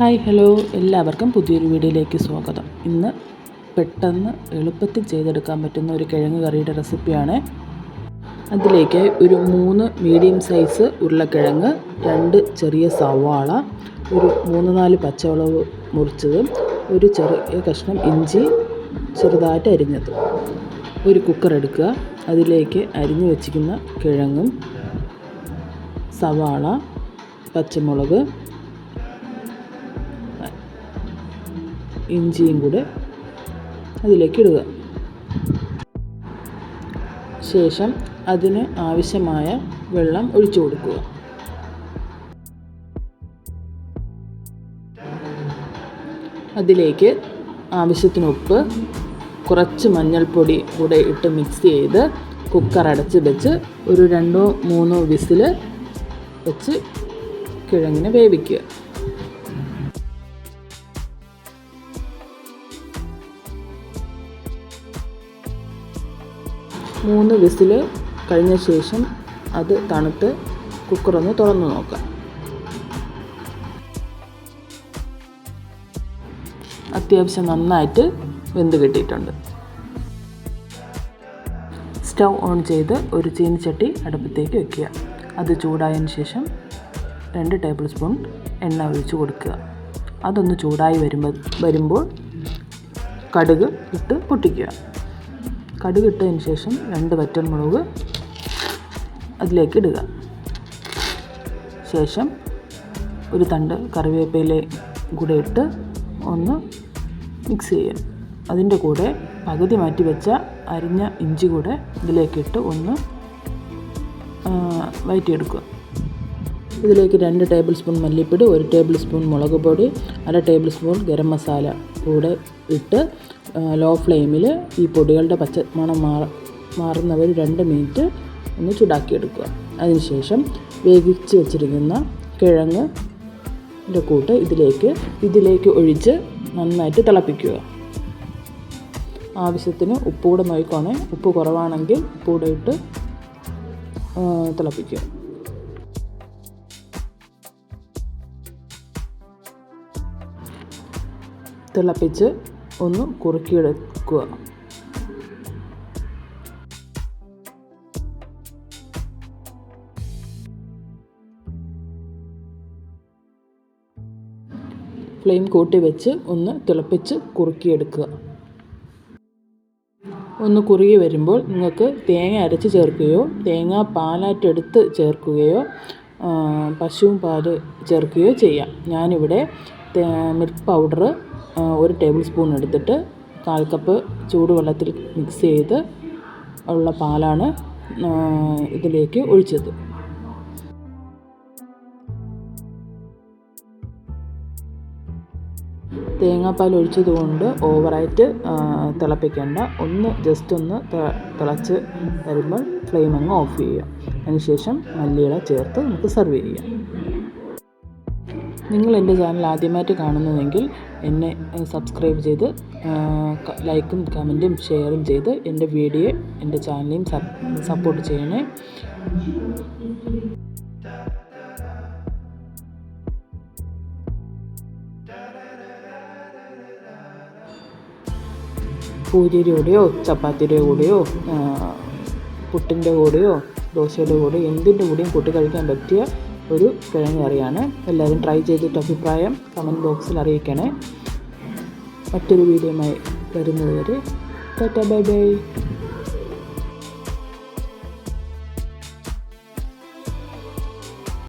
Hi hello. എല്ലാവർക്കും പുതിയൊരു വീഡിയോയിലേക്ക് സ്വാഗതം. ഇന്ന് പെട്ടെന്ന് എളുപ്പത്തിൽ ചെയ്തെടുക്കാൻ പറ്റുന്ന ഒരു കിഴങ്ങ് കറിയുടെ റെസിപ്പിയാണ്. അതിലേക്ക് ഒരു മൂന്ന് മീഡിയം സൈസ് ഉരുളക്കിഴങ്ങ് രണ്ട് ചെറിയ സവാള ഒരു മൂന്ന് നാല് പച്ചമുളക് മുറിച്ചതും ഒരു ചെറിയ കഷ്ണം ഇഞ്ചി ചെറുതായിട്ട് അരിഞ്ഞത്. ഒരു കുക്കർ എടുക്കുക. അതിലേക്ക് അരിഞ്ഞു വെച്ചിരിക്കുന്ന കിഴങ്ങും സവാള പച്ചമുളക് ഇഞ്ചിയും കൂടെ അതിലേക്ക് ഇടുക ശേഷം അതിന് ആവശ്യമായ വെള്ളം ഒഴിച്ചു കൊടുക്കുക. അതിലേക്ക് ആവശ്യത്തിന് ഉപ്പ് കുറച്ച് മഞ്ഞൾപ്പൊടി കൂടെ ഇട്ട് മിക്സ് ചെയ്ത് കുക്കർ അടച്ച് വെച്ച് ഒരു രണ്ടോ മൂന്നോ വിസിൽ വെച്ച് കിഴങ്ങിനെ വേവിക്കുക. മൂന്ന് വിസിൽ കഴിഞ്ഞ ശേഷം അത് തണുത്ത് കുക്കറൊന്ന് തുറന്നു നോക്കാം അത്യാവശ്യം നന്നായിട്ട് വെന്ത് കിട്ടിയിട്ടുണ്ട്. സ്റ്റൗ ഓൺ ചെയ്ത് ഒരു ചീനിച്ചട്ടി അടുപ്പത്തേക്ക് വെക്കുക. അത് ചൂടായതിന് ശേഷം രണ്ട് ടേബിൾ സ്പൂൺ എണ്ണ ഒഴിച്ച് കൊടുക്കുക. അതൊന്ന് ചൂടായി വരുമ്പോൾ വരുമ്പോൾ കടുക് ഇട്ട് പൊട്ടിക്കുക. കടുക് ഇട്ടതിന് ശേഷം രണ്ട് വറ്റൽമുളക് അതിലേക്ക് ഇടുക ശേഷം ഒരു തണ്ട് കറിവേപ്പില കൂടെ ഇട്ട് ഒന്ന് മിക്സ് ചെയ്യുക അതിന്റെ കൂടെ പകുതി മാറ്റി വെച്ച അരിഞ്ഞ ഇഞ്ചി കൂടെ ഇതിലേക്കിട്ട് ഒന്ന് വഴറ്റിയെടുക്കുക ഇതിലേക്ക് രണ്ട് ടേബിൾ സ്പൂൺ മല്ലിപ്പൊടി ഒരു ടേബിൾ സ്പൂൺ മുളക് പൊടി അര ടേബിൾ സ്പൂൺ ഗരം മസാല കൂടെ ഇട്ട് ലോ ഫ്ലെയിമിൽ ഈ പൊടികളുടെ പച്ച മണം മാറ മാറുന്നവർ രണ്ട് മിനിറ്റ് ഒന്ന് ചൂടാക്കിയെടുക്കുക. അതിനുശേഷം വേവിച്ച് വെച്ചിരിക്കുന്ന കിഴങ്ങ് കൂട്ട് ഇതിലേക്ക് ഇതിലേക്ക് ഒഴിച്ച് നന്നായിട്ട് തിളപ്പിക്കുക. ആവശ്യത്തിന് ഉപ്പ് കൂടെ നോക്കിക്കോണേ. ഉപ്പ് കുറവാണെങ്കിൽ ഉപ്പ് കൂടെ ഇട്ട് തിളപ്പിക്കുക. തിളപ്പിച്ച് ഒന്ന് കുറുക്കിയെടുക്കുക. ഫ്ലെയിം കൂട്ടി വെച്ച് ഒന്ന് തിളപ്പിച്ച് കുറുക്കിയെടുക്കുക. ഒന്ന് കുറുകി വരുമ്പോൾ നിങ്ങൾക്ക് തേങ്ങ അരച്ച് ചേർക്കുകയോ തേങ്ങ പാലായിട്ടെടുത്ത് ചേർക്കുകയോ പശുവും പാൽ ചേർക്കുകയോ ചെയ്യാം. ഞാനിവിടെ മിൽക്ക് പൗഡർ ഒരു ടേബിൾ സ്പൂൺ എടുത്തിട്ട് കാൽ കപ്പ് ചൂടുവെള്ളത്തിൽ മിക്സ് ചെയ്ത് ഉള്ള പാലാണ് ഇതിലേക്ക് ഒഴിച്ചത്. തേങ്ങാപ്പാൽ ഒഴിച്ചത് കൊണ്ട് ഓവറായിട്ട് തിളപ്പിക്കേണ്ട. ഒന്ന് ജസ്റ്റ് ഒന്ന് തിളച്ച് വരുമ്പോൾ ഫ്ലെയിം അങ്ങ് ഓഫ് ചെയ്യുക. അതിനുശേഷം മല്ലിയില ചേർത്ത് നമുക്ക് സെർവ് ചെയ്യാം. നിങ്ങൾ എന്റെ ചാനൽ ആദ്യമായിട്ട് കാണുന്നതെങ്കിൽ എന്നെ സബ്സ്ക്രൈബ് ചെയ്ത് ലൈക്കും കമന്റും ഷെയറും ചെയ്ത് എന്റെ വീഡിയോ എന്റെ ചാനലിനെയും സപ്പോർട്ട് ചെയ്യണേ. പൂരിയുടെ കൂടെയോ ചപ്പാത്തിയുടെ കൂടെയോ പുട്ടിന്റെ കൂടെയോ ദോശയുടെ കൂടെയോ എന്തിന്റെ കൂടെയും കൂട്ടി കഴിക്കാൻ പറ്റിയ ഒരു കിഴങ്ങ് കറിയാണ്. എല്ലാവരും ട്രൈ ചെയ്തിട്ട് അഭിപ്രായം കമന്റ് ബോക്സിൽ അറിയിക്കണേ. മറ്റൊരു വീഡിയോയുമായി വരുന്നതുവരെ ടാറ്റ ബൈ ബൈ.